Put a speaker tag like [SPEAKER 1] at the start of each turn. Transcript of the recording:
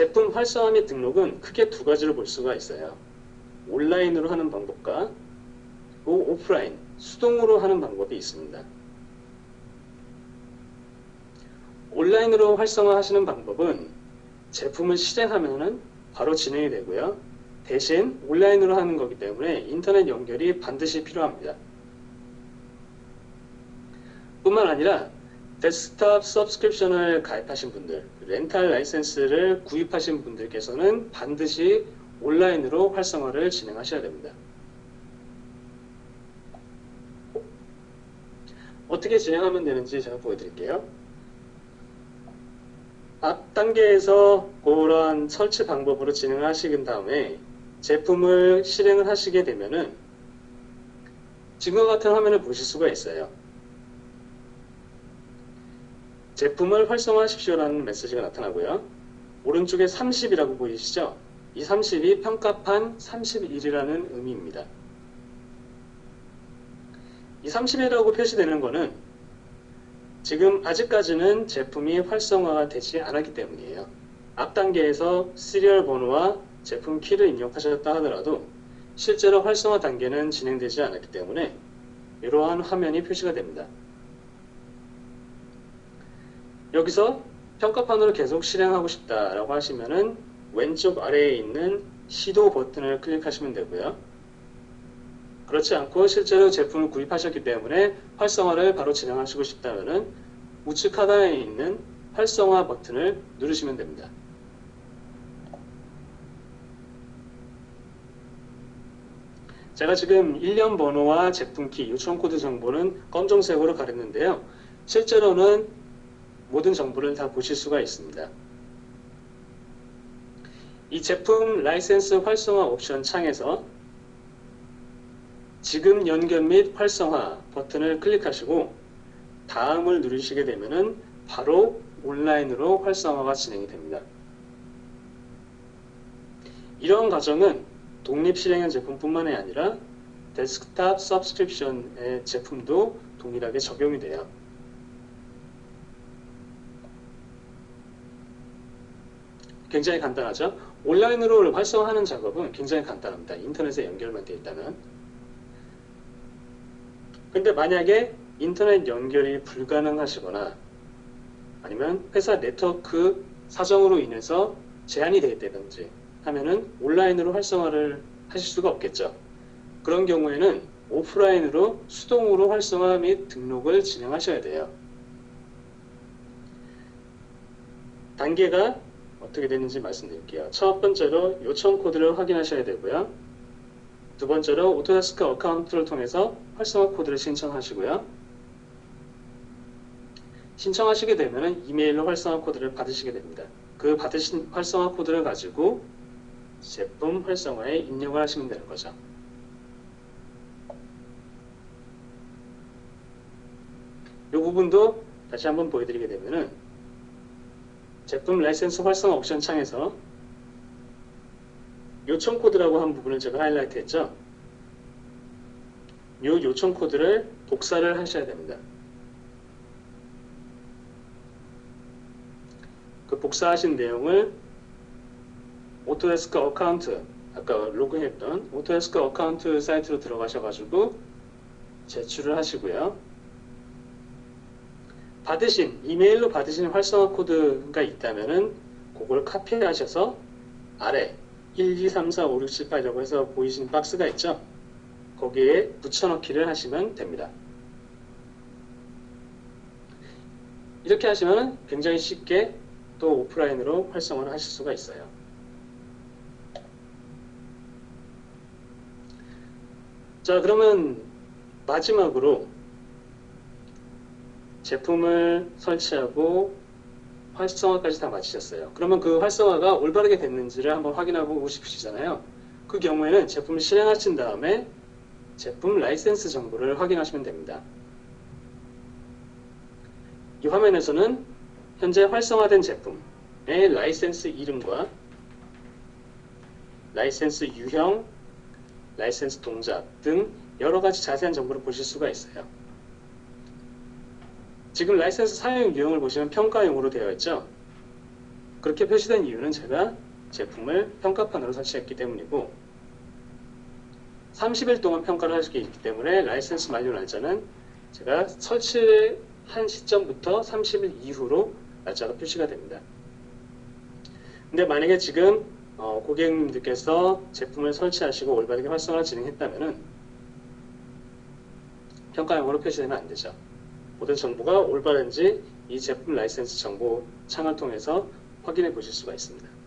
[SPEAKER 1] 제품 활성화 및 등록은 크게 두 가지로 볼 수가 있어요. 온라인으로 하는 방법과 또 오프라인, 수동으로 하는 방법이 있습니다. 온라인으로 활성화하시는 방법은 제품을 실행하면은 바로 진행이 되고요. 대신 온라인으로 하는 거기 때문에 인터넷 연결이 반드시 필요합니다. 뿐만 아니라 데스크탑 서브스크립션을 가입하신 분들, 렌탈 라이센스를 구입하신 분들께서는 반드시 온라인으로 활성화를 진행하셔야 됩니다. 어떻게 진행하면 되는지 제가 보여드릴게요. 앞 단계에서 그런 설치 방법으로 진행을 하시긴 다음에 제품을 실행을 하시게 되면은 지금과 같은 화면을 보실 수가 있어요. 제품을 활성화하십시오라는 메시지가 나타나고요. 오른쪽에 30이라고 보이시죠? 이 30이 평가판 31이라는 의미입니다. 이 30이라고 표시되는 것은 지금 아직까지는 제품이 활성화가 되지 않았기 때문이에요. 앞 단계에서 시리얼 번호와 제품 키를 입력하셨다 하더라도 실제로 활성화 단계는 진행되지 않았기 때문에 이러한 화면이 표시가 됩니다. 여기서 평가판으로 계속 실행하고 싶다라고 하시면은 왼쪽 아래에 있는 시도 버튼을 클릭하시면 되고요. 그렇지 않고 실제로 제품을 구입하셨기 때문에 활성화를 바로 진행하시고 싶다면은 우측 하단에 있는 활성화 버튼을 누르시면 됩니다. 제가 지금 1년 번호와 제품 키, 요청 코드 정보는 검정색으로 가렸는데요. 실제로는 모든 정보를 다 보실 수가 있습니다. 이 제품 라이센스 활성화 옵션 창에서 지금 연결 및 활성화 버튼을 클릭하시고 다음을 누르시게 되면 바로 온라인으로 활성화가 진행이 됩니다. 이런 과정은 독립 실행형 제품뿐만이 아니라 데스크탑 서브스크립션의 제품도 동일하게 적용이 돼요. 굉장히 간단하죠? 온라인으로 활성화하는 작업은 굉장히 간단합니다. 인터넷에 연결만 되어 있다면. 근데 만약에 인터넷 연결이 불가능하시거나 아니면 회사 네트워크 사정으로 인해서 제한이 되어 있다든지 하면은 온라인으로 활성화를 하실 수가 없겠죠. 그런 경우에는 오프라인으로 수동으로 활성화 및 등록을 진행하셔야 돼요. 단계가 어떻게 되는지 말씀드릴게요. 첫 번째로 요청 코드를 확인하셔야 되고요. 두 번째로 오토데스크 어카운트를 통해서 활성화 코드를 신청하시고요. 신청하시게 되면 이메일로 활성화 코드를 받으시게 됩니다. 그 받으신 활성화 코드를 가지고 제품 활성화에 입력을 하시면 되는 거죠. 이 부분도 다시 한번 보여드리게 되면은 제품 라이센스 활성화 옵션 창에서 요청 코드라고 한 부분을 제가 하이라이트 했죠. 이 요청 코드를 복사를 하셔야 됩니다. 그 복사하신 내용을 오토데스크 어카운트 아까 로그인했던 오토데스크 어카운트 사이트로 들어가셔가지고 제출을 하시고요. 받으신 이메일로 받으신 활성화 코드가 있다면은 그걸 카피하셔서 아래 1, 2, 3, 4, 5, 6, 7, 8이라고 해서 보이시는 박스가 있죠. 거기에 붙여넣기를 하시면 됩니다. 이렇게 하시면 굉장히 쉽게 또 오프라인으로 활성화를 하실 수가 있어요. 자, 그러면 마지막으로 제품을 설치하고 활성화까지 다 마치셨어요. 그러면 그 활성화가 올바르게 됐는지를 한번 확인하고 싶으시잖아요. 그 경우에는 제품을 실행하신 다음에 제품 라이센스 정보를 확인하시면 됩니다. 이 화면에서는 현재 활성화된 제품의 라이센스 이름과 라이센스 유형, 라이센스 동작 등 여러 가지 자세한 정보를 보실 수가 있어요. 지금 라이센스 사용 유형을 보시면 평가용으로 되어 있죠. 그렇게 표시된 이유는 제가 제품을 평가판으로 설치했기 때문이고 30일 동안 평가를 할 수 있기 때문에 라이센스 만료 날짜는 제가 설치한 시점부터 30일 이후로 날짜가 표시가 됩니다. 근데 만약에 지금 어, 고객님들께서 제품을 설치하시고 올바르게 활성화를 진행했다면은 평가용으로 표시되면 안 되죠. 모든 정보가 올바른지 이 제품 라이센스 정보 창을 통해서 확인해 보실 수가 있습니다.